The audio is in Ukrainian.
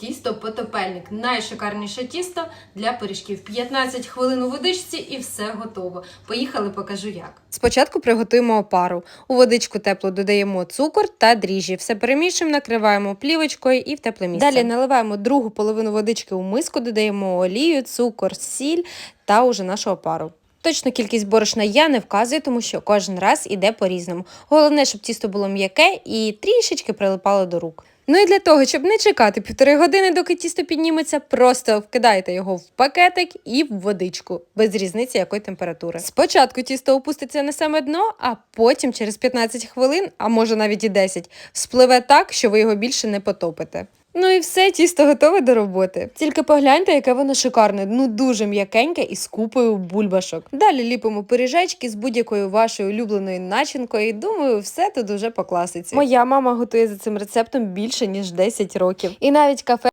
Тісто потопельник. Найшикарніше тісто для пиріжків. 15 хвилин у водичці і все готово. Поїхали, покажу як. Спочатку приготуємо опару. У водичку теплу додаємо цукор та дріжджі. Все перемішуємо, накриваємо плівочкою і в тепле місце. Далі наливаємо другу половину водички у миску, додаємо олію, цукор, сіль та уже нашу опару. Точну кількість борошна я не вказую, тому що кожен раз іде по-різному. Головне, щоб тісто було м'яке і трішечки прилипало до рук. Ну і для того, щоб не чекати півтори години, доки тісто підніметься, просто вкидайте його в пакетик і в водичку, без різниці якої температури. Спочатку тісто опуститься на саме дно, а потім через 15 хвилин, а може навіть і 10, спливе так, що ви його більше не потопите. Ну і все, тісто готове до роботи. Тільки погляньте, яке воно шикарне, ну дуже м'якеньке і з купою бульбашок. Далі ліпимо пиріжечки з будь-якою вашою улюбленою начинкою. І думаю, все тут уже по класиці. Моя мама готує за цим рецептом більше ніж 10 років. І навіть кафе